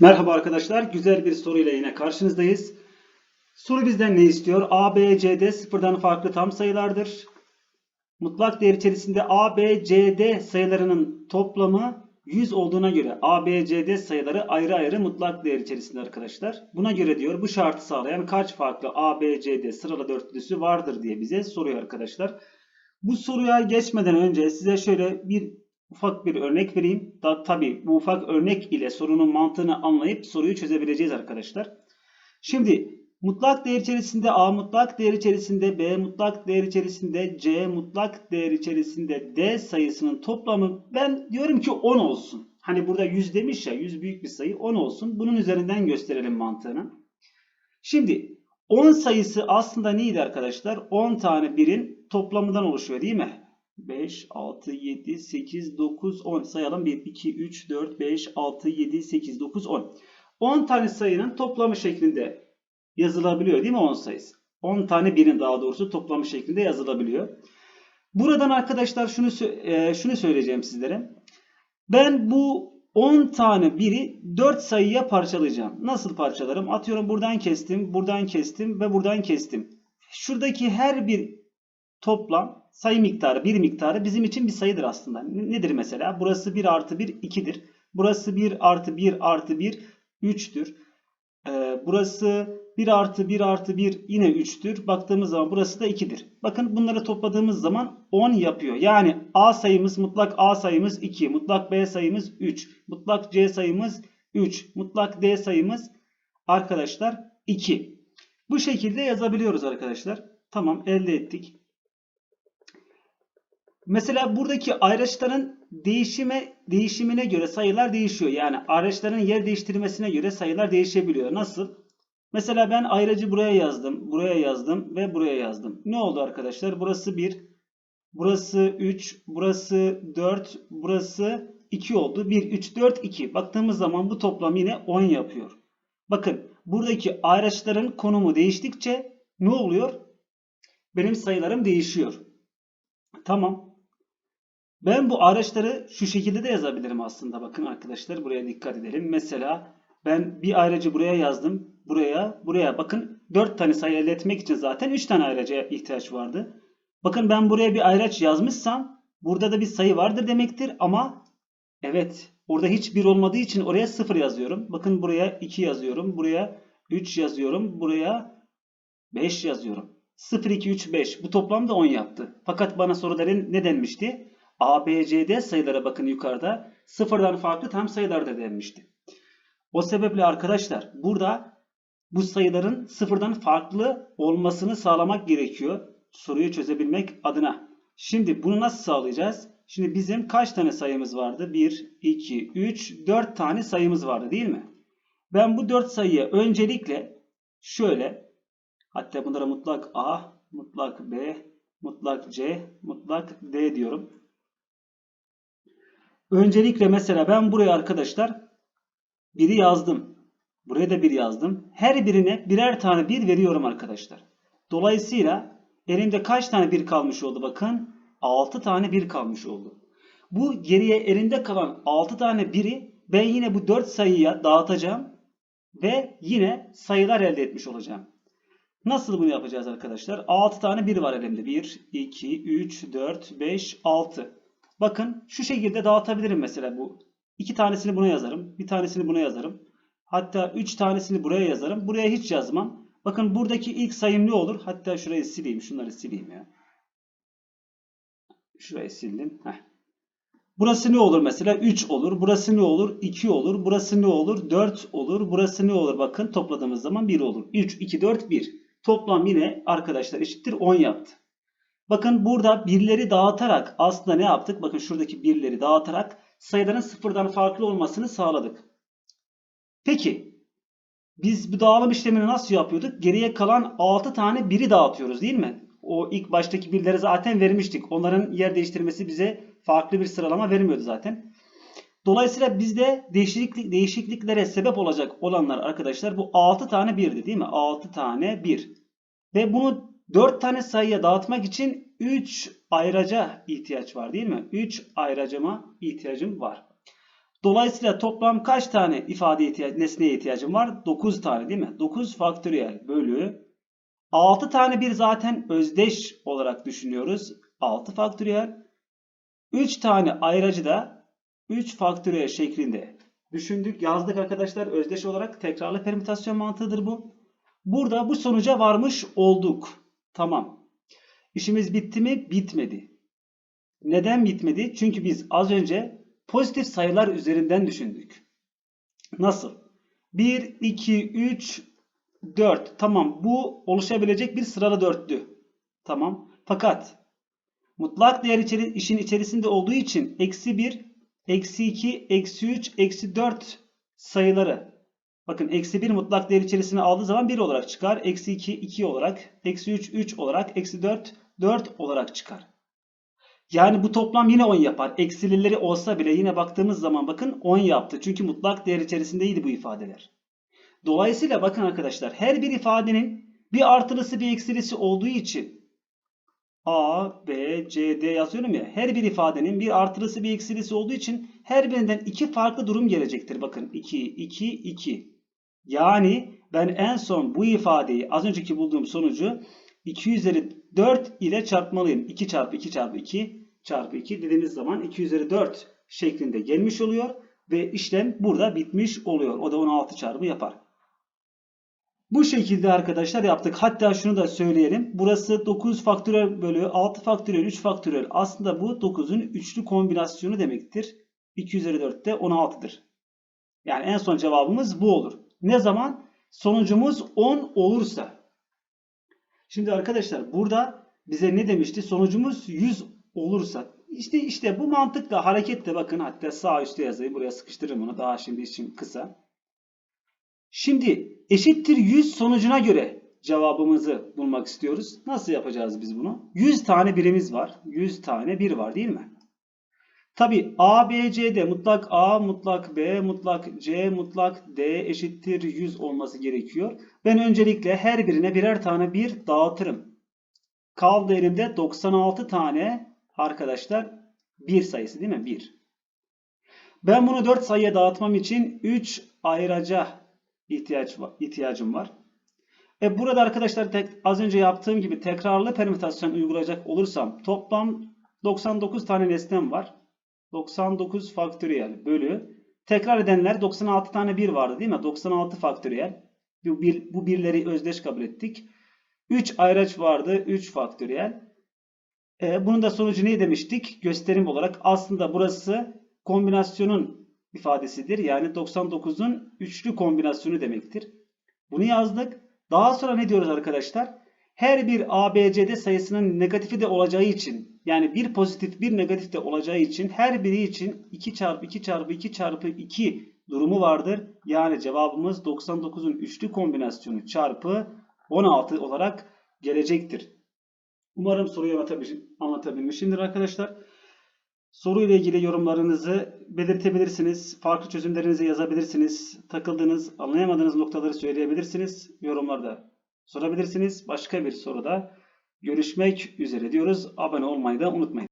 Merhaba arkadaşlar. Güzel bir soruyla yine karşınızdayız. Soru bizden ne istiyor? A, B, C, D sıfırdan farklı tam sayılardır. Mutlak değer içerisinde A, B, C, D sayılarının toplamı 100 olduğuna göre A, B, C, D sayıları ayrı ayrı mutlak değer içerisinde arkadaşlar. Buna göre diyor bu şartı sağlayan kaç farklı A, B, C, D sıralı dörtlüsü vardır diye bize soruyor arkadaşlar. Bu soruya geçmeden önce size şöyle bir ufak bir örnek vereyim. Da, tabii bu ufak örnek ile sorunun mantığını anlayıp soruyu çözebileceğiz arkadaşlar. Şimdi mutlak değer içerisinde A mutlak değer içerisinde B mutlak değer içerisinde C mutlak değer içerisinde D sayısının toplamı ben diyorum ki 10 olsun. Hani burada 100 demiş ya 100 büyük bir sayı 10 olsun. Bunun üzerinden gösterelim mantığını. Şimdi 10 sayısı aslında neydi arkadaşlar? 10 tane birin toplamından oluşuyor değil mi? 5, 6, 7, 8, 9, 10 sayalım. 1, 2, 3, 4, 5, 6, 7, 8, 9, 10. 10 tane sayının toplamı şeklinde yazılabiliyor değil mi 10 sayısı? 10 tane birin daha doğrusu toplamı şeklinde yazılabiliyor. Buradan arkadaşlar şunu e, şunu söyleyeceğim sizlere. Ben bu 10 tane biri 4 sayıya parçalayacağım. Nasıl parçalarım? Atıyorum buradan kestim, buradan kestim ve buradan kestim. Şuradaki her bir toplam sayı miktarı, bir miktarı bizim için bir sayıdır aslında. Ne- Nedir mesela? Burası 1 artı 1, 2'dir. Burası 1 artı 1 artı 1, 3'tür. Ee, burası 1 artı 1 artı 1 yine 3'tür. Baktığımız zaman burası da 2'dir. Bakın bunları topladığımız zaman 10 yapıyor. Yani A sayımız, mutlak A sayımız 2, mutlak B sayımız 3, mutlak C sayımız 3, mutlak D sayımız arkadaşlar 2. Bu şekilde yazabiliyoruz arkadaşlar. Tamam elde ettik. Mesela buradaki ayraçların değişime değişimine göre sayılar değişiyor. Yani ayraçların yer değiştirmesine göre sayılar değişebiliyor. Nasıl? Mesela ben ayracı buraya yazdım, buraya yazdım ve buraya yazdım. Ne oldu arkadaşlar? Burası 1, burası 3, burası 4, burası 2 oldu. 1, 3, 4, 2. Baktığımız zaman bu toplam yine 10 yapıyor. Bakın buradaki ayraçların konumu değiştikçe ne oluyor? Benim sayılarım değişiyor. Tamam. Ben bu araçları şu şekilde de yazabilirim aslında. Bakın arkadaşlar buraya dikkat edelim. Mesela ben bir ayracı buraya yazdım. Buraya, buraya. Bakın 4 tane sayı elde etmek için zaten 3 tane ayraca ihtiyaç vardı. Bakın ben buraya bir ayraç yazmışsam burada da bir sayı vardır demektir ama evet orada hiç bir olmadığı için oraya 0 yazıyorum. Bakın buraya 2 yazıyorum. Buraya 3 yazıyorum. Buraya 5 yazıyorum. 0, 2, 3, 5. Bu toplamda 10 yaptı. Fakat bana soruda ne denmişti? A, B, C, D sayılara bakın yukarıda. Sıfırdan farklı tam sayılar da denmişti. O sebeple arkadaşlar burada bu sayıların sıfırdan farklı olmasını sağlamak gerekiyor. Soruyu çözebilmek adına. Şimdi bunu nasıl sağlayacağız? Şimdi bizim kaç tane sayımız vardı? 1, 2, 3, 4 tane sayımız vardı değil mi? Ben bu 4 sayıya öncelikle şöyle hatta bunlara mutlak A, mutlak B, mutlak C, mutlak D diyorum. Öncelikle mesela ben buraya arkadaşlar biri yazdım. Buraya da bir yazdım. Her birine birer tane bir veriyorum arkadaşlar. Dolayısıyla elimde kaç tane bir kalmış oldu bakın. 6 tane bir kalmış oldu. Bu geriye elimde kalan 6 tane biri ben yine bu 4 sayıya dağıtacağım ve yine sayılar elde etmiş olacağım. Nasıl bunu yapacağız arkadaşlar? 6 tane bir var elimde. 1, 2, 3, 4, 5, 6. Bakın şu şekilde dağıtabilirim mesela bu. İki tanesini buna yazarım. Bir tanesini buna yazarım. Hatta üç tanesini buraya yazarım. Buraya hiç yazmam. Bakın buradaki ilk sayım ne olur? Hatta şurayı sileyim. Şunları sileyim ya. Şurayı sildim. Heh. Burası ne olur mesela? 3 olur. Burası ne olur? 2 olur. Burası ne olur? 4 olur. Burası ne olur? Bakın topladığımız zaman 1 olur. 3, 2, 4, 1. Toplam yine arkadaşlar eşittir 10 yaptı. Bakın burada birleri dağıtarak aslında ne yaptık? Bakın şuradaki birleri dağıtarak sayıların sıfırdan farklı olmasını sağladık. Peki biz bu dağılım işlemini nasıl yapıyorduk? Geriye kalan 6 tane biri dağıtıyoruz değil mi? O ilk baştaki birleri zaten vermiştik. Onların yer değiştirmesi bize farklı bir sıralama vermiyordu zaten. Dolayısıyla bizde değişiklik, değişikliklere sebep olacak olanlar arkadaşlar bu 6 tane birdi değil mi? 6 tane 1. Ve bunu 4 tane sayıya dağıtmak için 3 ayraca ihtiyaç var değil mi? 3 ayracama ihtiyacım var. Dolayısıyla toplam kaç tane ifade ihtiyaç, nesneye ihtiyacım var? 9 tane değil mi? 9 faktöriyel bölü 6 tane bir zaten özdeş olarak düşünüyoruz. 6 faktöriyel. 3 tane ayracı da 3 faktöriyel şeklinde düşündük. Yazdık arkadaşlar özdeş olarak tekrarlı permütasyon mantığıdır bu. Burada bu sonuca varmış olduk. Tamam. İşimiz bitti mi? Bitmedi. Neden bitmedi? Çünkü biz az önce pozitif sayılar üzerinden düşündük. Nasıl? 1, 2, 3, 4. Tamam bu oluşabilecek bir sıralı dörtlü. Tamam. Fakat mutlak değer içeri, işin içerisinde olduğu için eksi 1, eksi 2, eksi 3, eksi 4 sayıları. Bakın eksi 1 mutlak değer içerisine aldığı zaman 1 olarak çıkar. Eksi 2, 2 olarak. Eksi 3, 3 olarak. Eksi 4, 4 olarak çıkar. Yani bu toplam yine 10 yapar. Eksilileri olsa bile yine baktığımız zaman bakın 10 yaptı. Çünkü mutlak değer içerisindeydi bu ifadeler. Dolayısıyla bakın arkadaşlar her bir ifadenin bir artılısı bir eksilisi olduğu için A, B, C, D yazıyorum ya. Her bir ifadenin bir artılısı bir eksilisi olduğu için her birinden iki farklı durum gelecektir. Bakın 2, 2, 2. Yani ben en son bu ifadeyi az önceki bulduğum sonucu 2 üzeri 4 ile çarpmalıyım. 2 çarpı 2 çarpı 2 çarpı 2 dediğimiz zaman 2 üzeri 4 şeklinde gelmiş oluyor. Ve işlem burada bitmiş oluyor. O da 16 çarpı yapar. Bu şekilde arkadaşlar yaptık. Hatta şunu da söyleyelim. Burası 9 faktörel bölü 6 faktörel 3 faktörel. Aslında bu 9'un üçlü kombinasyonu demektir. 2 üzeri 4 de 16'dır. Yani en son cevabımız bu olur. Ne zaman? Sonucumuz 10 olursa. Şimdi arkadaşlar burada bize ne demişti? Sonucumuz 100 olursa. İşte işte bu mantıkla hareketle bakın hatta sağ üstte yazayım. Buraya sıkıştırırım bunu. Daha şimdi için kısa. Şimdi eşittir 100 sonucuna göre cevabımızı bulmak istiyoruz. Nasıl yapacağız biz bunu? 100 tane birimiz var. 100 tane bir var değil mi? Tabi A, B, C'de mutlak A, mutlak B, mutlak C, mutlak D eşittir 100 olması gerekiyor. Ben öncelikle her birine birer tane bir dağıtırım. Kaldı elimde 96 tane arkadaşlar bir sayısı değil mi? 1. Ben bunu 4 sayıya dağıtmam için 3 ayıraca ihtiyaç ihtiyacım var. E burada arkadaşlar tek, az önce yaptığım gibi tekrarlı permütasyon uygulayacak olursam toplam 99 tane nesnem var. 99 faktöriyel bölü tekrar edenler 96 tane bir vardı değil mi? 96 faktöriyel. Bu, bir, bu birleri özdeş kabul ettik. 3 ayraç vardı. 3 faktöriyel. E, bunun da sonucu ne demiştik? Gösterim olarak aslında burası kombinasyonun ifadesidir. Yani 99'un üçlü kombinasyonu demektir. Bunu yazdık. Daha sonra ne diyoruz arkadaşlar? Her bir ABCD sayısının negatifi de olacağı için yani bir pozitif bir negatif de olacağı için her biri için 2 çarpı 2 çarpı 2 çarpı 2 durumu vardır. Yani cevabımız 99'un üçlü kombinasyonu çarpı 16 olarak gelecektir. Umarım soruyu anlatabilmişimdir arkadaşlar. Soru ile ilgili yorumlarınızı belirtebilirsiniz. Farklı çözümlerinizi yazabilirsiniz. Takıldığınız, anlayamadığınız noktaları söyleyebilirsiniz. Yorumlarda sorabilirsiniz. Başka bir soruda görüşmek üzere diyoruz. Abone olmayı da unutmayın.